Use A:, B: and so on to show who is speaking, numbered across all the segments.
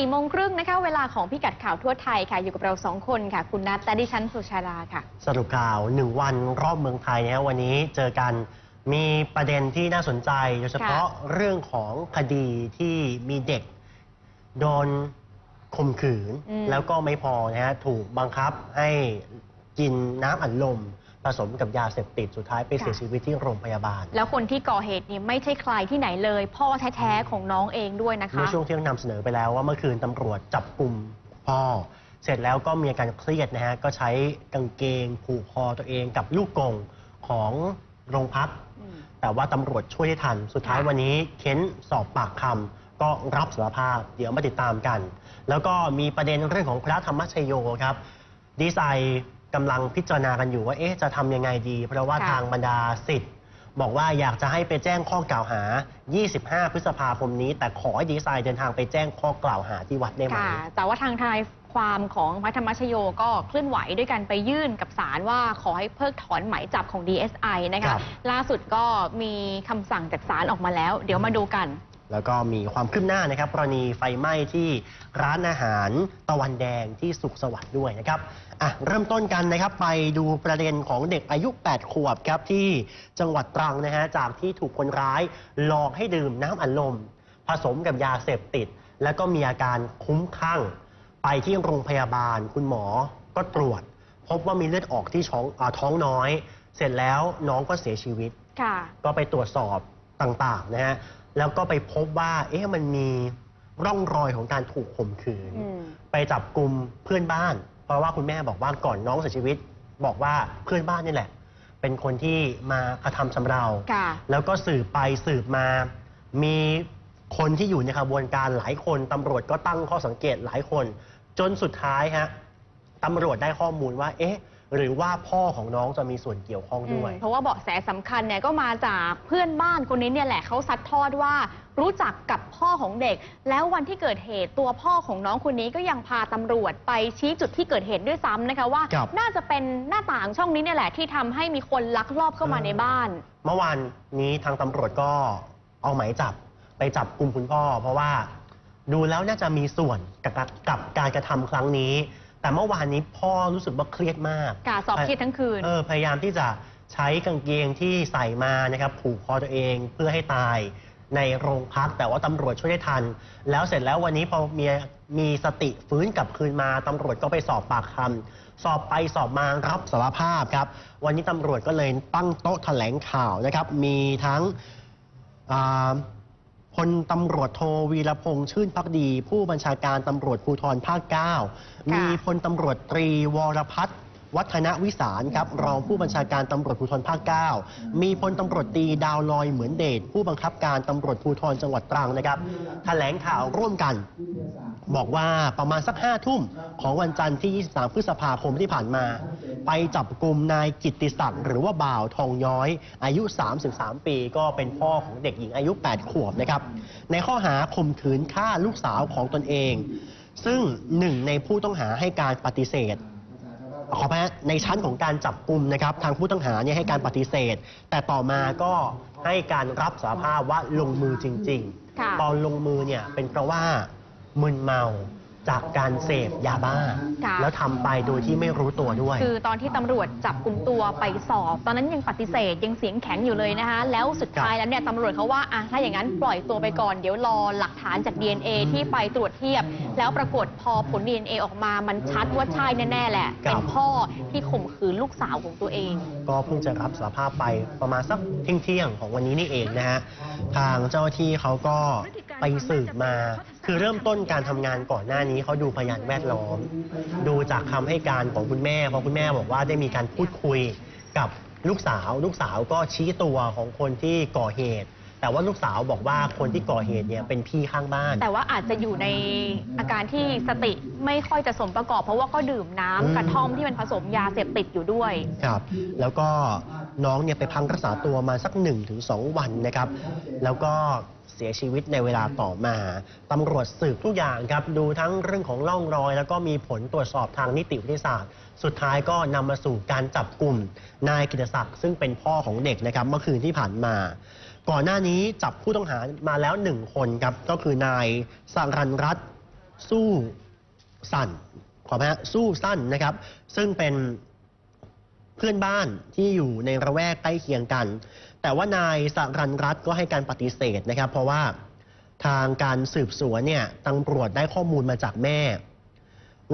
A: 4โมงครึ่งนะคะ เวลาของพิกัดข่าวทั่วไทยค่ะ อยู่กับเรา 2 คนค่ะ คุณนัทและดิฉันสุชาดาค่ะ
B: สรุปข่าวหนึ่งวันรอบเมืองไทยนะฮะวันนี้เจอกันมีประเด็นที่น่าสนใจ โดยเฉพาะเรื่องของคดีที่มีเด็กโดนข่มขืน
A: อืม
B: แล้วก็ไม่พอนะฮะถูกบังคับให้กินน้ำอัดลม ผสมกับยาเสพติดสุดท้ายไปเสียชีวิตที่โรงพยาบาล
A: แล้วคนที่ก่อเหตุนี่ไม่ใช่ใครที่ไหนเลย พ่อแท้ๆของน้องเองด้วยนะคะ
B: เมื่อช่วงเที่ยงนำเสนอไปแล้วว่าเมื่อคืนตำรวจจับกลุ่มพ่อ เสร็จแล้วก็มีอาการเครียดนะฮะก็ใช้กางเกงผูกคอตัวเองกับลูกกรงของโรงพัก
A: อืม
B: แต่ว่าตำรวจช่วยได้ทัน สุดท้าย
A: ค่ะ
B: วันนี้เค้นสอบปากคำก็รับสารภาพ เดี๋ยวมาติดตามกัน แล้วก็มีประเด็นเรื่องของพระธรรมชโยครับ ดีไซน์ กำลังพิจารณากันอยู่ว่าเอ๊ะจะทำยังไงดี เพราะว่า
A: ค่ะ
B: ทางบรรดาสิทธิ์บอกว่าอยากจะให้ไปแจ้งข้อกล่าวหา 25 พฤษภาคมนี้ แต่ขอให้ดีไซน์เดินทางไปแจ้งข้อกล่าวหาที่วัดได้ไหม
A: ค่ะ แต่ว่าทางทนายความของพระธรรมชโยก็เคลื่อนไหวด้วยกันไปยื่นกับศาลว่าขอให้เพิกถอนหมายจับของ DSI นะ
B: ครั
A: คะ
B: บ
A: ล่าสุดก็มีคำสั่งจากศาลออกมาแล้ว เดี๋ยวมาดูกัน
B: แล้วก็มีความคืบหน้านะครับกรณีไฟไหม้ที่ร้านอาหารตะวันแดงที่สุขสวัสดิ์ด้วยนะครับอะเริ่มต้นกันนะครับไปดูประเด็นของเด็กอายุ 8 ขวบครับที่จังหวัดตรังนะฮะจากที่ถูกคนร้ายหลอกให้ดื่มน้ำอัดลม ผสมกับยาเสพติด แล้วก็มีอาการคุ้มคลั่ง ไปที่โรงพยาบาลคุณหมอก็ตรวจ พบว่ามีเลือดออกที่ท้องอาท้องน้อย เสร็จแล้วน้องก็เสียชีวิต
A: ค่ะ
B: ก็ไปตรวจสอบ ต่างๆนะฮะแล้วก็ไปพบว่าเอ๊ะมันมีร่องรอยของการถูกข่มขืน
A: อืม
B: ไปจับกลุ่มเพื่อนบ้าน เพราะว่าคุณแม่บอกว่าก่อนน้องเสียชีวิต บอกว่าเพื่อนบ้านนี่แหละ เป็นคนที่มากระทำชำเรา
A: ค่ะ
B: แล้วก็สืบไปสืบมา มีคนที่อยู่ในขบวนการหลายคนตำรวจก็ตั้งข้อสังเกตหลายคน จนสุดท้ายฮะตำรวจได้ข้อมูลว่า เอ๊ะ หรือว่าพ่อของน้องจะมีส่วนเกี่ยวข้องด้วย
A: อืมเพราะว่าเบาะแสสำคัญเนี่ยก็มาจากเพื่อนบ้านคนนี้เนี่ยแหละเขาซัดทอดว่า รู้จักกับพ่อของเด็ก แล้ววันที่เกิดเหตุตัวพ่อของน้องคนนี้ก็ยังพาตำรวจไปชี้จุดที่เกิดเหตุด้วยซ้ำนะคะว่า
B: ครับ
A: น่าจะเป็นหน้าต่างช่องนี้เนี่ยแหละที่ทำให้มีคนลักลอบเข้ามาในบ้าน
B: เมื่อวานนี้ทางตำรวจก็เอาหมายจับไปจับกลุ่มคุณพ่อ เพราะว่าดูแล้วน่าจะมีส่วนกับกับการกระทำครั้งนี้ แต่เมื่อวานนี้พ่อรู้สึกว่าเครียดมาก
A: กาสอบเครียดทั้งคืน
B: เออพยายามที่จะใช้กางเกงที่ใส่มานะครับผูกคอตัวเองเพื่อให้ตายในโรงพักแต่ว่าตำรวจช่วยได้ทัน แล้วเสร็จแล้ววันนี้พอมีมีสติฟื้นกลับคืนมาตำรวจก็ไปสอบปากคำสอบไปสอบมารับสารภาพครับ วันนี้ตำรวจก็เลยตั้งโต๊ะแถลงข่าวนะครับ มีทั้งอ่า พลตำรวจโทวีรพงษ์ชื่นพักดี ผู้บัญชาการตำรวจภูธรภาค 9 มีพลตำรวจตรีวรพัฒน์ วัฒนวิสารครับรองผู้บัญชาการตำรวจภูธรภาค 9 มีพลตำรวจตรีดาวลอยเหมือนเดชผู้บังคับการตำรวจภูธรจังหวัดตรังนะครับแถลงข่าวร่วมกันบอกว่าประมาณสักห้าทุ่มของวันจันทร์ที่ 23 พฤษภาคมที่ผ่านมา ไปจับกลุ่มนายกิตติศักดิ์หรือว่าบ่าวทองย้อย อายุ 33 ปีก็เป็นพ่อของเด็กหญิงอายุ 8 ขวบนะครับ ในข้อหาข่มขืนฆ่าลูกสาวของตนเอง ซึ่งหนึ่งในผู้ต้องหาให้การปฏิเสธ ขออภัยฮะในชั้นของการจับกลุ่มนะครับทางผู้ต้องหาเนี่ยให้การปฏิเสธ แต่ต่อมาก็ให้การรับสารภาพว่าลงมือจริง
A: ค่ะ
B: ๆตอนลงมือเนี่ยเป็นเพราะว่ามึนเมา จากการเสพยาบ้า
A: ค่ะ
B: แล้วทำไปโดยที่ไม่รู้ตัวด้วย
A: คือตอนที่ตำรวจจับกลุ่มตัวไปสอบ ตอนนั้นยังปฏิเสธยังเสียงแข็งอยู่เลยนะคะ แล้วสุดท้ายแล้วเนี่ยตำรวจเขาว่าอะถ้าอย่างนั้นปล่อยตัวไปก่อนเดี๋ยวรอหลักฐานจาก DNA ที่ไปตรวจเทียบ แล้วปรากฏพอผล DNA ออกมามันชัดว่าใช่แน่ ๆ แหละ
B: ครับ
A: เป็นพ่อที่ข่มขืนลูกสาวของตัวเอง
B: ก็เพิ่งจะรับสารภาพไปประมาณสักเที่ยงๆของวันนี้นี่เองนะฮะ ทางเจ้าหน้าที่เขาก็ ไปสืบมา คือเริ่มต้นการทำงานก่อนหน้านี้เขาดูพยานแวดล้อม ดูจากคำให้การของคุณแม่เพราะคุณแม่บอกว่าได้มีการพูดคุยกับลูกสาว ลูกสาวก็ชี้ตัวของคนที่ก่อเหตุ แต่ว่าลูกสาวบอกว่าคนที่ก่อเหตุเนี่ยเป็นพี่ข้างบ้าน
A: แต่ว่าอาจจะอยู่ในอาการที่สติไม่ค่อยจะสมประกอบ เพราะว่าก็ดื่มน้ำ
B: อืม
A: กระท่อมที่มันผสมยาเสพติดอยู่ด้วย
B: ครับแล้วก็ น้องเนี่ยไปพักรักษาตัวมาสัก1นถึงสวันนะครับ แล้วก็เสียชีวิตในเวลาต่อมา ตำรวจสืบทุกอย่างครับ ดูทั้งเรื่องของร่องรอย แล้วก็มีผลตรวจสอบทางนิติวิทยาศาสตร์ สุดท้ายก็นำมาสู่การจับกลุ่ม นายกิตศักดิ์ซึ่งเป็นพ่อของเด็กนะครับ เมื่อคืนที่ผ่านมา ก่อนหน้านี้จับผู้ต้องหามาแล้วหนึ่งคนครับ ก็คือนายสังรันรัตสู้สั่นขออภัยฮะสู้สั้นนะครับ ซึ่งเป็น เพื่อนบ้านที่อยู่ในระแวกใกล้เคียงกัน แต่ว่านายสรันรัตน์ก็ให้การปฏิเสธนะครับ เพราะว่าทางการสืบสวนเนี่ยตำรวจได้ข้อมูลมาจากแม่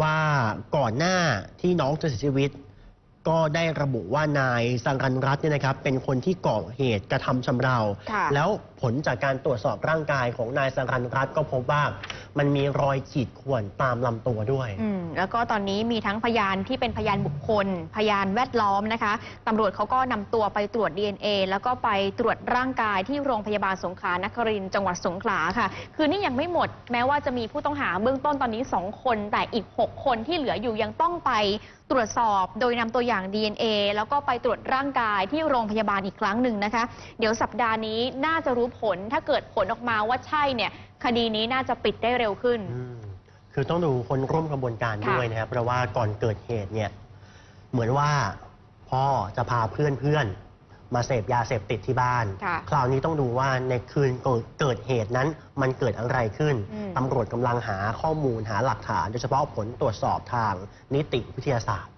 B: ว่าก่อนหน้าที่น้องจะเสียชีวิต ก็ได้ระบุว่านายสังรันรัตน์เนี่ยนะครับ เป็นคนที่ก่อเหตุกระทำชำเรา
A: ค่ะ
B: แล้ว ผลจากการตรวจสอบร่างกายของนายสังรันรัตน์ก็พบว่ามันมีรอยขีดข่วนตามลำตัวด้วย
A: อืมแล้วก็ตอนนี้มีทั้งพยานที่เป็นพยานบุคคล พยานแวดล้อมนะคะตำรวจเขาก็นำตัวไปตรวจ DNA แล้วก็ไปตรวจร่างกายที่โรงพยาบาลสงขลานครินทร์จังหวัดสงขลาค่ะ คือนี่ยังไม่หมด แม้ว่าจะมีผู้ต้องหาเบื้องต้นตอนนี้ 2 คน แต่อีก 6 คนที่เหลืออยู่ยังต้องไปตรวจสอบโดยนำตัวอย่าง DNA แล้วก็ไปตรวจร่างกายที่โรงพยาบาลอีกครั้งหนึ่งนะคะ เดี๋ยวสัปดาห์นี้น่าจะรู้ผล ถ้าเกิดผลออกมาว่าใช่เนี่ยคดีนี้น่าจะปิดได้เร็วขึ้น
B: อืมคือต้องดูคนร่วมกระบวนการ
A: ค่ะ
B: ด้วยนะครับ เพราะว่าก่อนเกิดเหตุเนี่ย เหมือนว่าพ่อจะพาเพื่อนเพื่อนๆมาเสพยาเสพติดที่บ้าน
A: ค่ะ
B: คราวนี้ต้องดูว่าในคืนก่อนเกิดเหตุนั้นมันเกิดอะไรขึ้น
A: อืม
B: ตำรวจกำลังหาข้อมูลหาหลักฐาน โดยเฉพาะผลตรวจสอบทางนิติวิทยาศาสตร์